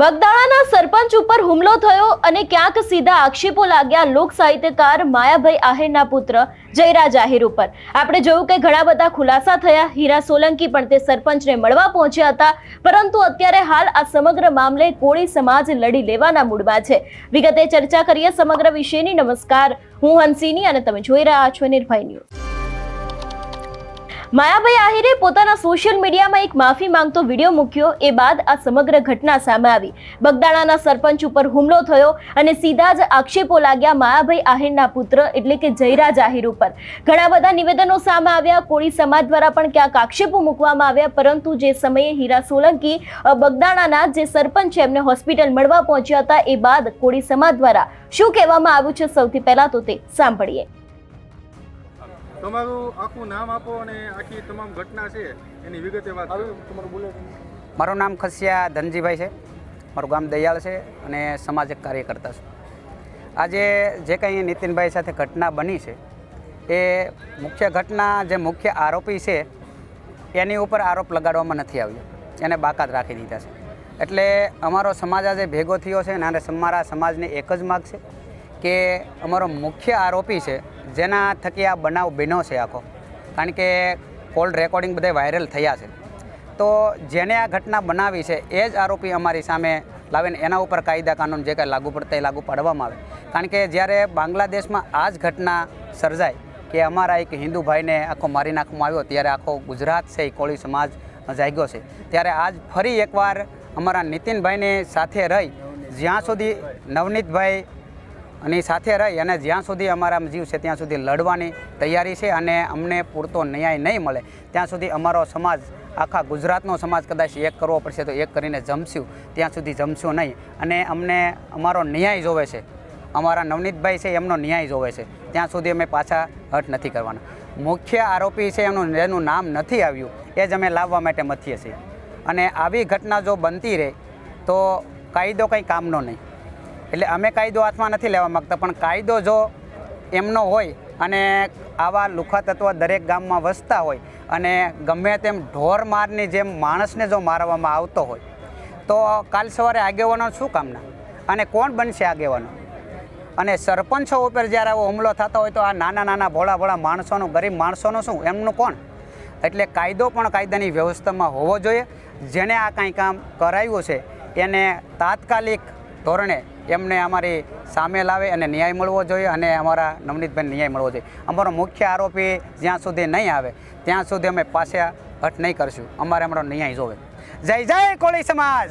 બગદાણાના સરપંચ ઉપર હુમલો થયો અને ક્યાંક સીધા આક્ષેપો લાગ્યા લોક સાહિત્યકાર માયાભાઈ આહિરના પુત્ર જયરાજ આહિર ઉપર. આપણે જોયું કે ઘણા બધા ખુલાસા થયા. હીરા સોલંકી પણ તે સરપંચને મળવા પહોંચ્યા હતા. પરંતુ અત્યારે હાલ આ સમગ્ર મામલે કોળી સમાજ લડી લેવાના મૂડમાં છે. વિગતે ચર્ચા કરીએ સમગ્ર વિષયની નમસ્કાર. હું હંસિની અને તમે જોઈ રહ્યા છો નિર્ભય ન્યૂઝ. માયાભાઈ આહિરે પોતાના સોશિયલ મીડિયામાં એક માફી માંગતો વીડિયો મૂક્યો. એ બાદ આ સમગ્ર ઘટના સામે આવી. બગદાણાના સરપંચ ઉપર હુમલો થયો અને સીધા જ આક્ષેપો લાગ્યા માયાભાઈ આહિરના પુત્ર, એટલે કે જયરાજ આહિર ઉપર. ઘણા બધા નિવેદનો સામે આવ્યા. કોળી સમાજ દ્વારા પણ ક્યાંક આક્ષેપો મૂકવામાં આવ્યા, પરંતુ જે સમયે હીરા સોલંકી બગદાણાના જે સરપંચ છે, એમને હોસ્પિટલ મળવા પહોંચ્યા હતા. એ બાદ કોળી સમાજ દ્વારા શું કહેવામાં આવ્યું છે? સૌથી પહેલા તો તે સાંભળીએ. તમારું આખું નામ આપો અને આખી તમામ ઘટના છે એની વિગતે વાત કરો. તમારું બોલો. મારું નામ ખસિયા ધનજીભાઈ છે. મારું ગામ દયાળ છે અને સમાજિક કાર્યકર્તા છું. આજે જે કંઈ નીતિનભાઈ સાથે ઘટના બની છે એ મુખ્ય ઘટના જે મુખ્ય આરોપી છે એની ઉપર આરોપ લગાડવામાં નથી આવ્યો. એને બાકાત રાખી દીધા છે. એટલે અમારો સમાજ આજે ભેગો થયો છે અને અમારા સમાજને એક જ માગ છે. કે અમારો મુખ્ય આરોપી છે, જેના થકી આ બનાવ બન્યો છે આખો. કારણ કે કોલ રેકોર્ડિંગ બધે વાયરલ થયા છે. તો જેને આ ઘટના બનાવી છે, એ જ આરોપી અમારી સામે લાવીને એના ઉપર કાયદા કાનૂન જે કાંઈ લાગુ પડતા એ લાગુ પાડવામાં આવે. કારણ કે જ્યારે બાંગ્લાદેશમાં આ જ ઘટના સર્જાય કે અમારા એક હિન્દુ ભાઈને આખો મારી નાખવામાં આવ્યો, ત્યારે આખો ગુજરાત છે, એ કોળી સમાજ જાગ્યો છે. ત્યારે આજ ફરી એકવાર અમારા નીતિનભાઈને સાથે રહી જ્યાં સુધી નવનીતભાઈ અને સાથે રહી અને જ્યાં સુધી અમારા જીવ છે, ત્યાં સુધી લડવાની તૈયારી છે અને અમને પૂરતો ન્યાય નહીં મળે, ત્યાં સુધી અમારો સમાજ, આખા ગુજરાતનો સમાજ કદાચ એક કરવો પડશે તો એક કરીને જમશું, ત્યાં સુધી જમશું નહીં. અને અમને અમારો ન્યાય જોવે છે. અમારા નવનીતભાઈ છે, એમનો ન્યાય જોવે છે. ત્યાં સુધી અમે પાછા હટ નથી કરવાના. મુખ્ય આરોપી છે, એમનું જેનું નામ નથી આવ્યું. એ જ અમે લાવવા માટે મથીએ છીએ. અને આવી ઘટના જો બનતી રહે, તો કાયદો કંઈ કામનો નહીં. એટલે અમે કાયદો હાથમાં નથી લેવા માગતા, પણ કાયદો જો એમનો હોય અને આવા લુખા તત્વો દરેક ગામમાં વસતા હોય અને ગમે તેમ ઢોર મારની જેમ માણસને જો મારવામાં આવતો હોય, તો કાલ સવારે આગેવાનો શું કામના? અને કોણ બનશે આગેવાનો? અને સરપંચો ઉપર જ્યારે આવો હુમલો થતો હોય તો આ નાના નાના ભોળા ભોળા માણસોનું, ગરીબ માણસોનું શું? એમનું કોણ? એટલે કાયદો પણ કાયદાની વ્યવસ્થામાં હોવો જોઈએ. જેણે આ કાંઈ કામ કરાવ્યું છે, એને તાત્કાલિક ધોરણે એમને અમારી સામે લાવે અને ન્યાય મળવો જોઈએ અને અમારા નવનીતભાઈને ન્યાય મળવો જોઈએ. અમારો મુખ્ય આરોપી જ્યાં સુધી નહીં આવે, ત્યાં સુધી અમે પાછા હટ નહીં કરશું. અમારે અમારો ન્યાય જોવે. જય જય કોળી સમાજ!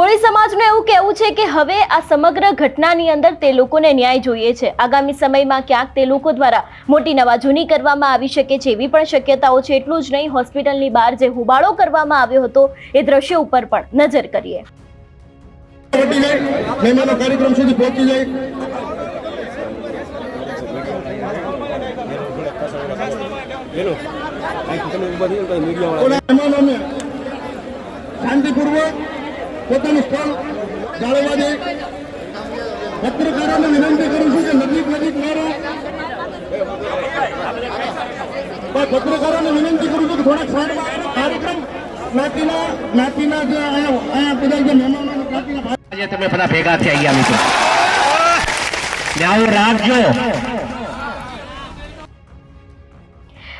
સમાજનું એવું કહેવું છે કે હવે આ સમગ્ર ઘટનાની અંદર તે લોકોને ન્યાય જોઈએ છે. આગામી સમયમાં ક્યાંક તે લોકો દ્વારા મોટી નવાજૂની કરવામાં આવી શકે છે એવી પણ શક્યતાઓ છે. એટલું જ નહીં હોસ્પિટલની બહાર જે હુબાળો કરવામાં આવ્યો હતો એ દ્રશ્ય ઉપર પણ નજર કરીએ. મહેમાનો કાર્યક્રમ સુધી પહોંચી જાય. શાંતિપૂર્વક પોતાનું સ્થળ જાળવવા દે. પત્રકારોને વિનંતી કરું છું કે નજીક નજીક મારો પત્રકારોને વિનંતી કરું છું કે થોડાક કાર્યક્રમ જ્ઞાતિના જ્ઞાતિના જે અહીંયા બધા જે મહેમાનો તમે બધા ભેગા થઈ અહીંયા મિત્રો. ને આવું રાખજો